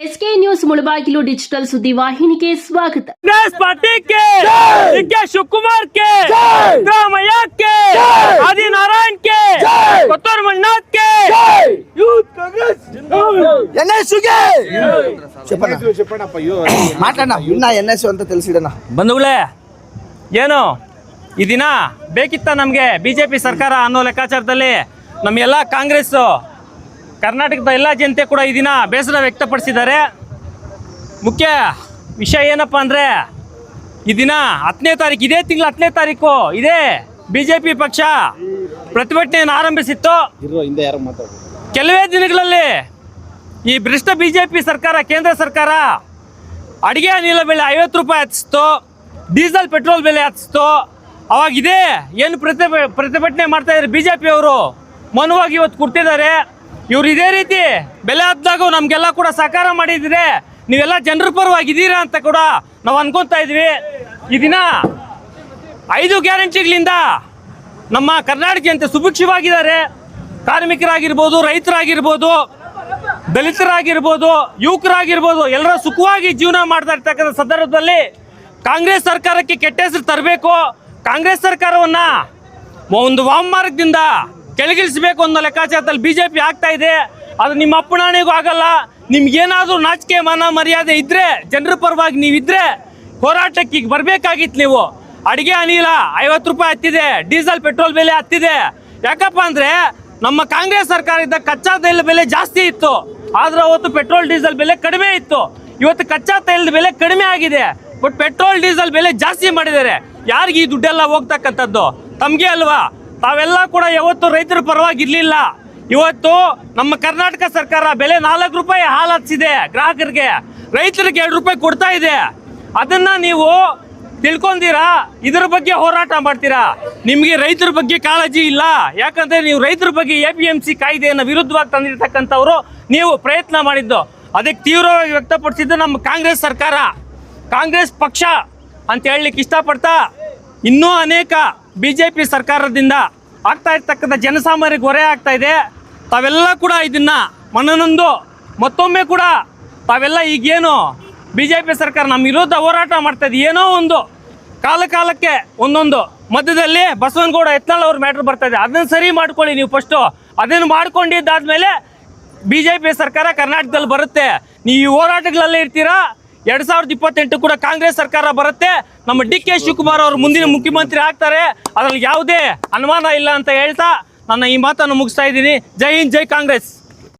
SK news Mulbagal digital ಸುದ್ದಿ ವಾಹಿನಿಗೆ ಸ್ವಾಗತ. ಪಾಟೀಲ್ಗೆ K Shivakumar K Siddaramaiah K Adinarayan K Kothur Manjunath K youth Congress N ಎಸ್ಗೆ ಮಾತಾಡ N S ಅಂತ ತಿಳಿಸಿಡಣ ಬಂಧುಗಳೇ ಏನು? ಈ ದಿನ ಬೇಕಿತ್ತ ನಮಗೆ ಬಿಜೆಪಿ ಸರ್ಕಾರ ಅನ್ನೋ ಲೆಕ್ಕಾಚಾರದಲ್ಲಿ ನಮ್ಗೆಲ್ಲ ಕಾಂಗ್ರೆಸ್ ಕರ್ನಾಟಕದ ಎಲ್ಲ ಜನತೆ ಕೂಡ ಈ ದಿನ ಬೇಸರ ವ್ಯಕ್ತಪಡಿಸಿದ್ದಾರೆ. ಮುಖ್ಯ ವಿಷಯ ಏನಪ್ಪ ಅಂದರೆ ಈ ದಿನ ಹತ್ತನೇ ತಾರೀಕು ಇದೇ ತಿಂಗಳ ಹತ್ತನೇ ತಾರೀಕು ಇದೇ ಬಿ ಜೆ ಪಿ ಪಕ್ಷ ಪ್ರತಿಭಟನೆಯನ್ನು ಆರಂಭಿಸಿತ್ತು. ಕೆಲವೇ ದಿನಗಳಲ್ಲಿ ಈ ಭ್ರಷ್ಟ ಬಿ ಜೆ ಪಿ ಸರ್ಕಾರ ಕೇಂದ್ರ ಸರ್ಕಾರ ಅಡಿಗೆ ಅನಿಲ ಬೆಲೆ ಐವತ್ತು ರೂಪಾಯಿ ಹಚ್ಚಿಸ್ತು ಡೀಸೆಲ್ ಪೆಟ್ರೋಲ್ ಬೆಲೆ ಹಚ್ಚಿಸ್ತು ಅವಾಗ ಇದೇ ಏನು ಪ್ರತಿಭ ಪ್ರತಿಭಟನೆ ಮಾಡ್ತಾ ಇದ್ದಾರೆ ಬಿ ಜೆ ಪಿಯವರು ಮನುವಾಗಿ ಇವತ್ತು ಕೊಡ್ತಿದ್ದಾರೆ ಇವ್ರು ಇದೇ ರೀತಿ ಬೆಲೆ ಹತ್ತಿದಾಗ ನಮಗೆಲ್ಲ ಕೂಡ ಸಹಕಾರ ಮಾಡಿದ್ರೆ ನೀವೆಲ್ಲ ಜನರ ಪರವಾಗಿದ್ದೀರಾ ಅಂತ ಕೂಡ ನಾವು ಅನ್ಕೊತಾ ಇದ್ವಿ. ಈ ದಿನ ಐದು ಗ್ಯಾರಂಟಿಗಳಿಂದ ನಮ್ಮ ಕರ್ನಾಟಕ ಜನತೆ ಸುಭಿಕ್ಷವಾಗಿದ್ದಾರೆ. ಕಾರ್ಮಿಕರಾಗಿರ್ಬೋದು, ರೈತರಾಗಿರ್ಬೋದು, ದಲಿತರಾಗಿರ್ಬೋದು, ಯುವಕರಾಗಿರ್ಬೋದು, ಎಲ್ಲರ ಸುಖವಾಗಿ ಜೀವನ ಮಾಡ್ತಾ ಇರ್ತಕ್ಕಂಥ ಸಂದರ್ಭದಲ್ಲಿ ಕಾಂಗ್ರೆಸ್ ಸರ್ಕಾರಕ್ಕೆ ಕೆಟ್ಟ ಹೆಸರು ತರಬೇಕು. ಕಾಂಗ್ರೆಸ್ ಸರ್ಕಾರವನ್ನ ಒಂದು ವಾಮಮಾರ್ಗದಿಂದ ಕೆಳಗಿಳಿಸಬೇಕು ಅನ್ನೋ ಲೆಕ್ಕಾಚಾರದಲ್ಲಿ ಬಿ ಜೆ ಪಿ ಆಗ್ತಾ ಇದೆ. ಅದು ನಿಮ್ಮ ಅಪ್ಪಣಾಣೆಗೂ ಆಗಲ್ಲ. ನಿಮ್ಗೇನಾದರೂ ನಾಚಿಕೆ ಮಾನ ಮರ್ಯಾದೆ ಇದ್ರೆ, ಜನರ ಪರವಾಗಿ ನೀವಿದ್ರೆ ಹೋರಾಟಕ್ಕೆ ಈಗ ಬರ್ಬೇಕಾಗಿತ್ತು ನೀವು. ಅಡಿಗೆ ಅನಿಲ ಐವತ್ತು ರೂಪಾಯಿ ಹತ್ತಿದೆ, ಡೀಸೆಲ್, ಪೆಟ್ರೋಲ್ ಬೆಲೆ ಹತ್ತಿದೆ. ಯಾಕಪ್ಪ ಅಂದರೆ ನಮ್ಮ ಕಾಂಗ್ರೆಸ್ ಸರ್ಕಾರ ಇದ್ದ ಕಚ್ಚಾ ತೈಲ ಬೆಲೆ ಜಾಸ್ತಿ ಇತ್ತು. ಆದ್ರೆ ಅವತ್ತು ಪೆಟ್ರೋಲ್, ಡೀಸೆಲ್ ಬೆಲೆ ಕಡಿಮೆ ಇತ್ತು. ಇವತ್ತು ಕಚ್ಚಾ ತೈಲದ ಬೆಲೆ ಕಡಿಮೆ ಆಗಿದೆ. ಬಟ್ ಪೆಟ್ರೋಲ್, ಡೀಸೆಲ್ ಬೆಲೆ ಜಾಸ್ತಿ ಮಾಡಿದ್ದಾರೆ. ಯಾರಿಗೆ ಈ ದುಡ್ಡೆಲ್ಲ ಹೋಗ್ತಕ್ಕಂಥದ್ದು? ತಮಗೆ ಅಲ್ವಾ? ತಾವೆಲ್ಲ ಕೂಡ ಯಾವತ್ತು ರೈತರ ಪರವಾಗಿ ಇರ್ಲಿಲ್ಲ ಇವತ್ತು ನಮ್ಮ ಕರ್ನಾಟಕ ಸರ್ಕಾರ ಬೆಲೆ ನಾಲ್ಕು ರೂಪಾಯಿ ಹಾಲು ಹಚ್ಚಿದೆ ಗ್ರಾಹಕರಿಗೆ. ರೈತರಿಗೆ ಎರಡು ರೂಪಾಯಿ ಕೊಡ್ತಾ ಇದೆ. ಅದನ್ನ ನೀವು ತಿಳ್ಕೊಂತೀರಾ ಇದ್ರ ಬಗ್ಗೆ ಹೋರಾಟ ಮಾಡ್ತೀರಾ? ನಿಮಗೆ ರೈತರ ಬಗ್ಗೆ ಕಾಳಜಿ ಇಲ್ಲ. ಯಾಕಂದ್ರೆ ನೀವು ರೈತರ ಬಗ್ಗೆ ಎ ಪಿ ಎಂ ಸಿ ಕಾಯ್ದೆಯನ್ನು ವಿರುದ್ಧವಾಗಿ ತಂದಿರತಕ್ಕಂಥವ್ರು ನೀವು ಪ್ರಯತ್ನ ಮಾಡಿದ್ದು. ಅದಕ್ಕೆ ತೀವ್ರವಾಗಿ ವ್ಯಕ್ತಪಡಿಸಿದ್ದು ನಮ್ಮ ಕಾಂಗ್ರೆಸ್ ಸರ್ಕಾರ. ಕಾಂಗ್ರೆಸ್ ಪಕ್ಷ ಅಂತ ಹೇಳಲಿಕ್ಕೆ ಇಷ್ಟಪಡ್ತಾ ಇನ್ನೂ ಅನೇಕ ಬಿ ಜೆ ಪಿ ಸರ್ಕಾರದಿಂದ ಆಗ್ತಾ ಇರ್ತಕ್ಕಂಥ ಜನಸಾಮಾನ್ಯರಿಗೆ ಹೊರೆ ಆಗ್ತಾ ಇದೆ. ತಾವೆಲ್ಲ ಕೂಡ ಇದನ್ನ ಮನನೊಂದು. ಮತ್ತೊಮ್ಮೆ ಕೂಡ ತಾವೆಲ್ಲ ಈಗೇನು ಬಿ ಜೆ ಪಿ ಸರ್ಕಾರ ನಮ್ಮ ವಿರುದ್ಧ ಹೋರಾಟ ಮಾಡ್ತಾ ಇದೆ. ಏನೋ ಒಂದು ಕಾಲ ಕಾಲಕ್ಕೆ ಒಂದೊಂದು. ಮಧ್ಯದಲ್ಲಿ ಬಸವನಗೌಡ ಯತ್ನಾಳ್ ಅವ್ರ ಮ್ಯಾಟ್ರ್ ಬರ್ತಾ ಇದೆ. ಅದನ್ನ ಸರಿ ಮಾಡ್ಕೊಳ್ಳಿ ನೀವು ಫಸ್ಟು ಅದನ್ನು ಮಾಡ್ಕೊಂಡಿದ್ದಾದ್ಮೇಲೆ ಬಿ ಜೆ ಪಿ ಸರ್ಕಾರ ಕರ್ನಾಟಕದಲ್ಲಿ ಬರುತ್ತೆ. ನೀವು ಈ ಹೋರಾಟಗಳಲ್ಲೇ ಇರ್ತೀರಾ? ಎರಡ್ ಸಾವಿರದ ಇಪ್ಪತ್ತೆಂಟು ಕೂಡ ಕಾಂಗ್ರೆಸ್ ಸರ್ಕಾರ ಬರುತ್ತೆ. ನಮ್ಮ ಡಿ ಕೆ ಶಿವಕುಮಾರ್ ಅವರು ಮುಂದಿನ ಮುಖ್ಯಮಂತ್ರಿ ಆಗ್ತಾರೆ. ಅದ್ರಲ್ಲಿ ಯಾವುದೇ ಅನುಮಾನ ಇಲ್ಲ ಅಂತ ಹೇಳ್ತಾ ನನ್ನ ಈ ಮಾತನ್ನು ಮುಗಿಸ್ತಾ ಇದ್ದೀನಿ. ಜೈ ಹಿಂದ್, ಜೈ ಕಾಂಗ್ರೆಸ್.